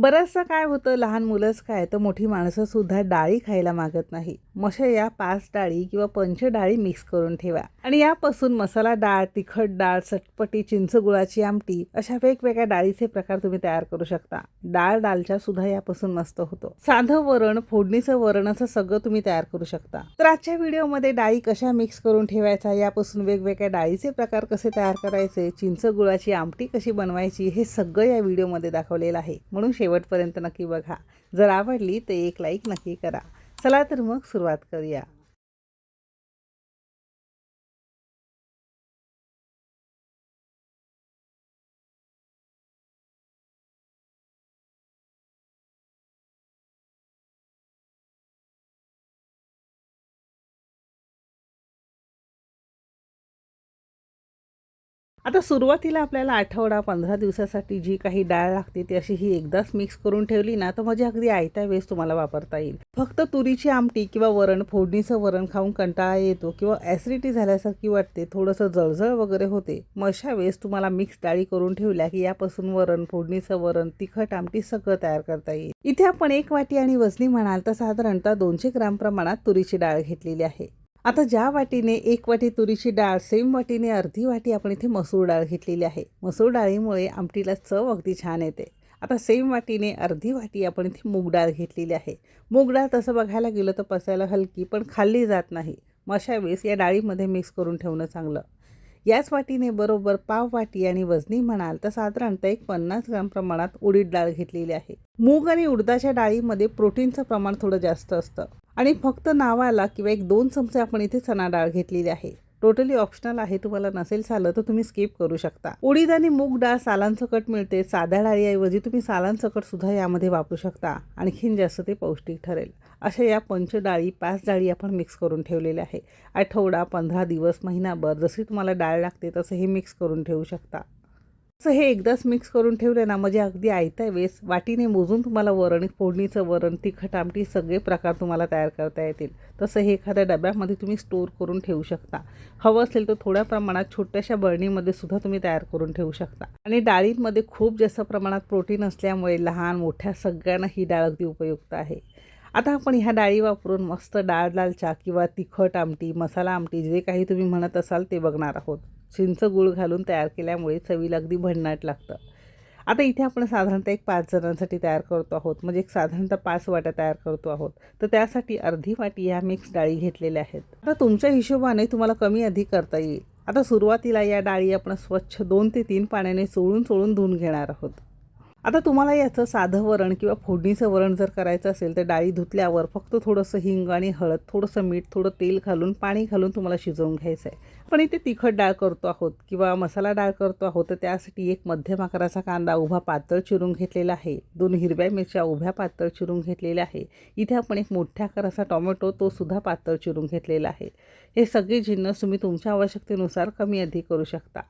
बरंचसं काय होतं लहान मुलंच काय तर मोठी माणसंसुद्धा डाळी खायला मागत नाही. मशा या पाच डाळी किंवा पंच डाळी मिक्स करून ठेवा. आणि यापासून मसाला डाळ तिखट डाळ चटपटी चिंच गुळाची आमटी अशा वेगवेगळ्या डाळीचे प्रकार तुम्ही तयार करू शकता. डाळ डालच्या सुद्धा यापासून मस्त होतो. साधं वरण फोडणीचं वरण असं सगळं तुम्ही तयार करू शकता. तर आजच्या व्हिडिओमध्ये डाळी कशा मिक्स करून ठेवायचा यापासून वेगवेगळ्या डाळीचे प्रकार कसे तयार करायचे चिंच गुळाची आमटी कशी बनवायची हे सगळं या व्हिडिओमध्ये दाखवलेलं आहे. म्हणून शेवटपर्यंत नक्की बघा. जर आवडली तर एक लाईक नक्की करा. चला तर मग सुरुवात करूया. आता सुरुवातीला आपल्याला आठवडा पंधरा दिवसासाठी जी काही डाळ लागते ती अशी ही एकदाच मिक्स करून ठेवली ना तर म्हणजे अगदी आयत्या वेळेस तुम्हाला वापरता येईल. फक्त तुरीची आमटी किंवा वरण फोडणीचं वरण खाऊन कंटाळा येतो किंवा ॲसिडिटी झाल्यासारखी वाटते थोडंसं जळजळ वगैरे होते मग अशा वेळेस तुम्हाला मिक्स डाळी करून ठेवल्या की यापासून वरण फोडणीचं वरण तिखट आमटी सगळं तयार करता येईल. इथे आपण एक वाटी आणि वजनी म्हणाल तर साधारणतः दोनशे ग्राम प्रमाणात तुरीची डाळ घेतलेली आहे. आता ज्या वाटीने एक वाटी तुरीची डाळ सेम वाटीने अर्धी वाटी आपण इथे मसूर डाळ घेतलेली आहे. मसूर डाळीमुळे आमटीला चव अगदी छान येते. आता सेम वाटीने अर्धी वाटी आपण इथे मूग डाळ घेतलेली आहे. मूग डाळ तसं बघायला गेलं तर पचायला हलकी पण खाल्ली जात नाही. मग अशा वेळेस या डाळीमध्ये मिक्स करून ठेवणं चांगलं. याच वाटीने बरोबर पाव वाटी आणि वजनी म्हणाल तर साधारणतः एक पन्नास ग्राम प्रमाणात उडीद डाळ घेतलेली आहे. मूग आणि उडदाच्या डाळीमध्ये प्रोटीनचं प्रमाण थोडं जास्त असतं. आणि फक्त नावाला किंवा एक दोन चमचे आपण इथे चणा डाळ घेतलेली आहे. टोटली ऑप्शनल आहे तुम्हाला नसेल चाललं तर तुम्ही स्किप करू शकता. उडीद आणि मूग डाळ सालांसकट मिळते. साध्या डाळीऐवजी तुम्ही सालांसकट सुद्धा यामध्ये वापरू शकता. आणखीन जास्त ते पौष्टिक ठरेल. अशा या पंच डाळी पाच डाळी आपण मिक्स करून ठेवलेल्या आहे. आठवडा पंधरा दिवस महिनाभर जशी तुम्हाला डाळ लागते तसं हे मिक्स करून ठेवू शकता. असं हे एकदाच मिक्स करून ठेवले ना म्हणजे अगदी आयत्या वेळेस वाटीने मोजून तुम्हाला वरण फोडणीचं वरण तिखट आमटी सगळे प्रकार तुम्हाला तयार करता येतील. तसं हे एखाद्या डब्यामध्ये तुम्ही स्टोअर करून ठेवू शकता. हवं असेल तर थोड्या प्रमाणात छोट्याशा बळणीमध्ये सुद्धा तुम्ही तयार करून ठेवू शकता. आणि डाळींमध्ये खूप जास्त प्रमाणात प्रोटीन असल्यामुळे लहान मोठ्या सगळ्यांना ही डाळ अगदी उपयुक्त आहे. आता आपण ह्या डाळी वापरून मस्त डाळ दालच्या किंवा तिखट आमटी मसाला आमटी जे काही तुम्ही म्हणत असाल ते बघणार आहोत. चिंच गूळ घालून तयार केल्यामुळे चवीला अगदी भन्नाट लागतं. आता इथे आपण साधारणतः एक पाच जणांसाठी तयार करतो आहोत. म्हणजे एक साधारणतः पाच वाट्या तयार करतो आहोत. तर त्यासाठी अर्धी वाटी ह्या मिक्स डाळी घेतलेल्या आहेत. आता तुमच्या हिशोबाने तुम्हाला कमी अधिक करता येईल. आता सुरुवातीला या डाळी आपण स्वच्छ दोन ते तीन पाण्याने चोळून चोळून धुवून घेणार आहोत. आता तुम्हाला याचं साधं वरण किंवा फोडणीचं वरण जर करायचं असेल तर डाळी धुतल्यावर फक्त थोडंसं हिंग आणि हळद थोडंसं मीठ थोडं तेल घालून पाणी घालून तुम्हाला शिजवून घ्यायचं आहे. पण इथे तिखट डाळ करतो आहोत किंवा मसाला डाळ करतो आहोत तर त्यासाठी एक मध्यम आकाराचा कांदा उभा पातळ चिरून घेतलेला आहे. दोन हिरव्या मिरच्या उभ्या पातळ चिरून घेतलेल्या आहे. इथे आपण एक मोठ्या आकाराचा टोमॅटो तो सुद्धा पातळ चिरून घेतलेला आहे. हे सगळे जिन्नस तुम्ही तुमच्या आवश्यकतेनुसार कमी अधिक करू शकता.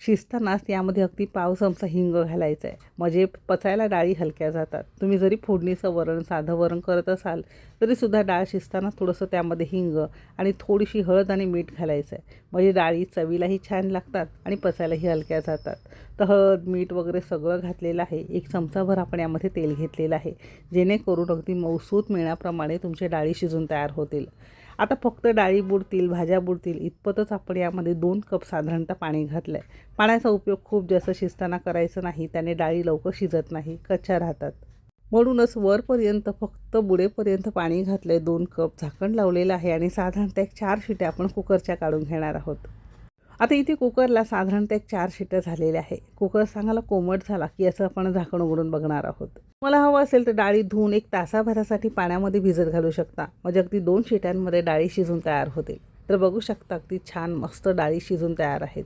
शिजतानाच यामध्ये अगदी पाव चमचा हिंग घालायचा आहे. म्हणजे पचायला डाळी हलक्या जातात. तुम्ही जरी फोडणीचं वरण साधं वरण करत असाल तरीसुद्धा डाळ शिजताना थोडंसं त्यामध्ये हिंग आणि थोडीशी हळद आणि मीठ घालायचं आहे. म्हणजे डाळी चवीलाही छान लागतात आणि पचायलाही हलक्या जातात. तर हळद मीठ वगैरे सगळं घातलेलं आहे. एक चमचाभर आपण यामध्ये तेल घेतलेलं आहे. जेणेकरून अगदी मौसूत मिळण्याप्रमाणे तुमचे डाळी शिजून तयार होतील. आता फक्त डाळी बुडतील भाज्या बुडतील इतपतच आपण यामध्ये दोन कप साधारणतः पाणी घातलं आहे पाण्याचा उपयोग खूप जास्त शिजताना करायचा नाही त्याने डाळी लवकर शिजत नाही कच्च्या राहतात. म्हणूनच वरपर्यंत फक्त बुडेपर्यंत पाणी घातलं आहे दोन कप झाकण लावलेलं आहे आणि साधारणतः एक चार शिट्या आपण कुकरच्या काढून घेणार आहोत. आता इथे कुकरला साधारणतः एक चार शिटं झालेले आहे. कुकर सांगायला कोमट झाला की असं आपण झाकण उघडून बघणार आहोत. मला हवं असेल तर डाळी धुवून एक तासाभरासाठी पाण्यामध्ये भिजत घालू शकता. म्हणजे अगदी दोन शिट्यांमध्ये डाळी शिजून तयार होतील. तर बघू शकता अगदी छान मस्त डाळी शिजून तयार आहेत.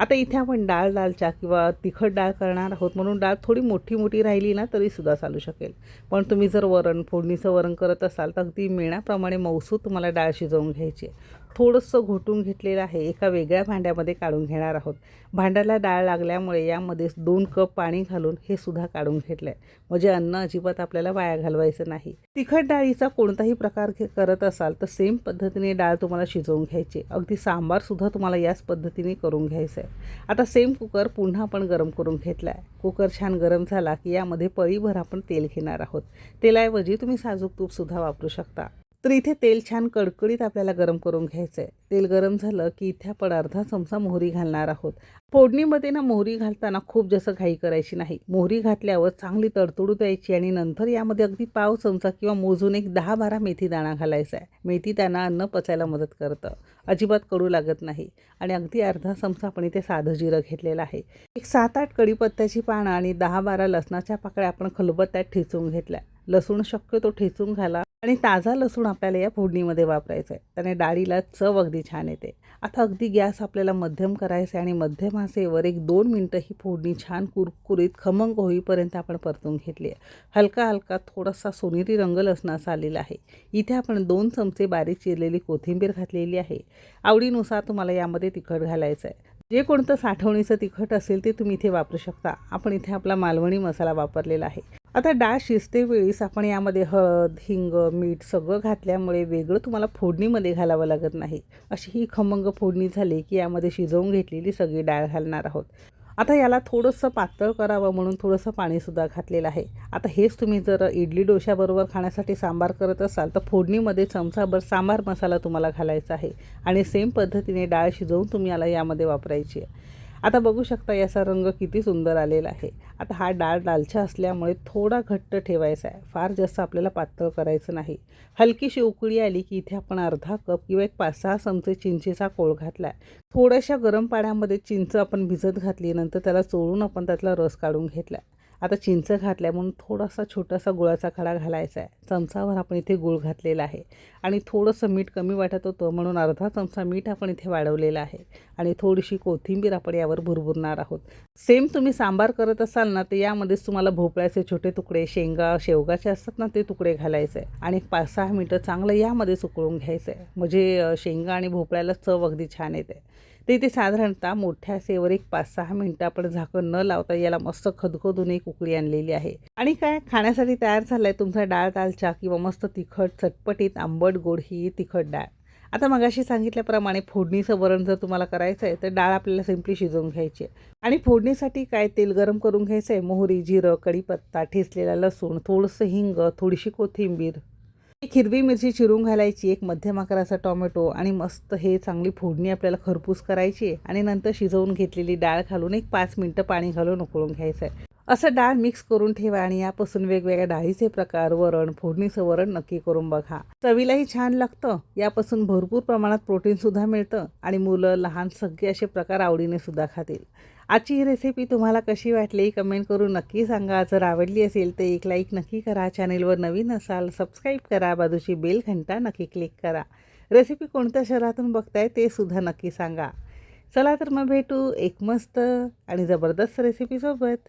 आता इथे आपण डाळ डाळच्या किंवा तिखट डाळ करणार आहोत. म्हणून डाळ थोडी मोठी मोठी राहिली ना तरीसुद्धा चालू शकेल. पण तुम्ही जर वरण फोडणीचं वरण करत असाल तर अगदी मेणाप्रमाणे मौसू तुम्हाला डाळ शिजवून घ्यायची थोडंसं घोटून घेतलेलं आहे. एका वेगळ्या भांड्यामध्ये काढून घेणार आहोत. भांड्याला डाळ लागल्यामुळे यामध्ये दोन कप पाणी घालून हे सुद्धा काढून घेतलं आहे म्हणजे अन्न अजिबात आपल्याला वाया घालवायचं नाही. तिखट डाळीचा कोणताही प्रकार घे- करत असाल तर सेम पद्धतीने डाळ तुम्हाला शिजवून घ्यायची. अगदी सांबारसुद्धा तुम्हाला याच पद्धतीने करून घ्यायचं आहे आता सेम कुकर पुन्हा आपण गरम करून घेतला आहे कुकर छान गरम झाला की यामध्ये पळीभर आपण तेल घेणार आहोत. तेलाऐवजी तुम्ही साजूक तूपसुद्धा वापरू शकता. तर इथे तेल छान कडकडीत आपल्याला गरम करून घ्यायचं आहे तेल गरम झालं की इथे आपण अर्धा चमचा मोहरी घालणार आहोत. फोडणीमध्ये ना मोहरी घालताना खूप जास्त घाई करायची नाही. मोहरी घातल्यावर चांगली तडतडू द्यायची आणि नंतर यामध्ये अगदी पाव चमचा किंवा मोजून एक दहा बारा मेथी दाणा घालायचा आहे मेथी दाणा अन्न पचायला मदत करतं. अजिबात कडू लागत नाही. आणि अगदी अर्धा चमचा आपण इथे साधं जिरं घेतलेलं आहे. एक सात आठ कढीपत्त्याची पानं आणि दहा बारा लसणाच्या पाकळ्या आपण खलबत्त्यात ठेचून घेतल्या. लसूण शक्यतो ठेचून घाला. आणि ताजा लसूण आपल्याला या फोडणीमध्ये वापरायचा आहे. त्याने डाळीला चव अगदी छान येते. आता अगदी गॅस आपल्याला मध्यम करायचा आहे आणि मध्यम आचेवर एक दोन मिनटं ही फोडणी छान कुरकुरीत खमंग होईपर्यंत आपण परतून घेतली आहे. हलका हलका थोडासा सोनेरी रंग लसणाचा आलेला आहे. इथे आपण दोन चमचे बारीक चिरलेली कोथिंबीर घातलेली आहे. आवडीनुसार तुम्हाला यामध्ये तिखट घालायचं आहे. जे कोणतं साठवणीचं तिखट असेल ते तुम्ही इथे वापरू शकता. आपण इथे आपला मालवणी मसाला वापरलेला आहे. आता डाळ शिजतेवेळीस आपण यामध्ये हळद हिंग मीठ सगळं घातल्यामुळे वेगळं तुम्हाला फोडणीमध्ये घालावं लागत नाही. अशी ही खमंग फोडणी झाली की यामध्ये शिजवून घेतलेली सगळी डाळ घालणार आहोत. आता याला थोडंसं पातळ करावं म्हणून थोडंसं पाणीसुद्धा घातलेलं आहे. आता हेच तुम्ही जर इडली डोश्याबरोबर खाण्यासाठी सांबार करत असाल तर फोडणीमध्ये चमचाभर सांबार मसाला तुम्हाला घालायचा आहे. आणि सेम पद्धतीने डाळ शिजवून तुम्ही याला यामध्ये वापरायची आहे. आता बघू शकता याचा रंग किती सुंदर आलेला आहे. आता हा डाळ दालचा असल्यामुळे थोडा घट्ट ठेवायचा आहे. फार जास्त आपल्याला पातळ करायचं नाही. हलकीशी उकळी आली की इथे आपण अर्धा कप किंवा एक पाच सहा चमचे चिंचेचा कोळ घातला आहे थोड्याशा गरम पाण्यामध्ये चिंच आपण भिजत घातली नंतर त्याला चोळून आपण त्यातला रस काढून घेतला आहे आता चिंच घातल्या म्हणून थोडासा छोटासा गुळाचा खडा घालायचा आहे. चमचावर आपण इथे गुळ घातलेला आहे. आणि थोडंसं मीठ कमी वाटत होतं म्हणून अर्धा चमचा मीठ आपण इथे वाढवलेला आहे. आणि थोडीशी कोथिंबीर आपण यावर भुरभुरणार आहोत. सेम तुम्ही सांबार करत असाल ना तर यामध्येच तुम्हाला भोपळ्याचे छोटे तुकडे शेंगा शेवगाचे असतात ना ते तुकडे घालायचे आहे. आणि पाच सहा मिनटं चांगलं यामध्येच उकळून घ्यायचं आहे. म्हणजे शेंगा आणि भोपळ्याला चव अगदी छान येते. ते इथे साधारणतः मोठ्या सेवर एक पाच सहा मिनटं आपण झाकण न लावता याला मस्त खदखदून एक उकळी आणलेली आहे. आणि काय खाण्यासाठी तयार झाला आहे तुमचा डाळ दालचा किंवा मस्त तिखट चटपटीत आंबट गोड ही तिखट डाळ. आता मगाशी सांगितल्याप्रमाणे फोडणीचं वरण जर तुम्हाला करायचं आहे तर डाळ आपल्याला सिम्पली शिजवून घ्यायची आहे. आणि फोडणीसाठी काय तेल गरम करून घ्यायचं आहे? मोहरी जिरं कढीपत्ता ठेचलेला लसूण थोडंसं हिंग थोडीशी कोथिंबीर. एक हिरवी मिरची चिरून घालायची एक मध्यम आकाराचा टोमॅटो आणि मस्त हे चांगली फोडणी आपल्याला खरपूस करायची आणि नंतर शिजवून घेतलेली डाळ घालून एक पाच मिनटं पाणी घालून उकळून घ्यायचं आहे. असं डाळ मिक्स करून ठेवा आणि यापासून वेगवेगळ्या डाळीचे प्रकार वरण फोडणीचं वरण नक्की करून बघा. चवीलाही छान लागतं. यापासून भरपूर प्रमाणात प्रोटीनसुद्धा मिळतं आणि मुलं लहान सगळे असे प्रकार आवडीने सुद्धा खातील. आजची ही रेसिपी तुम्हाला कशी वाटली कमेंट करून नक्की सांगा. जर आवडली असेल तर एक लाईक नक्की करा. चॅनेलवर नवीन असाल सबस्क्राईब करा. बाजूची बेल घंटा नक्की क्लिक करा. रेसिपी कोणत्या शहरातून बघताय ते सुद्धा नक्की सांगा. चला तर मग भेटू एक मस्त आणि जबरदस्त रेसिपीसोबत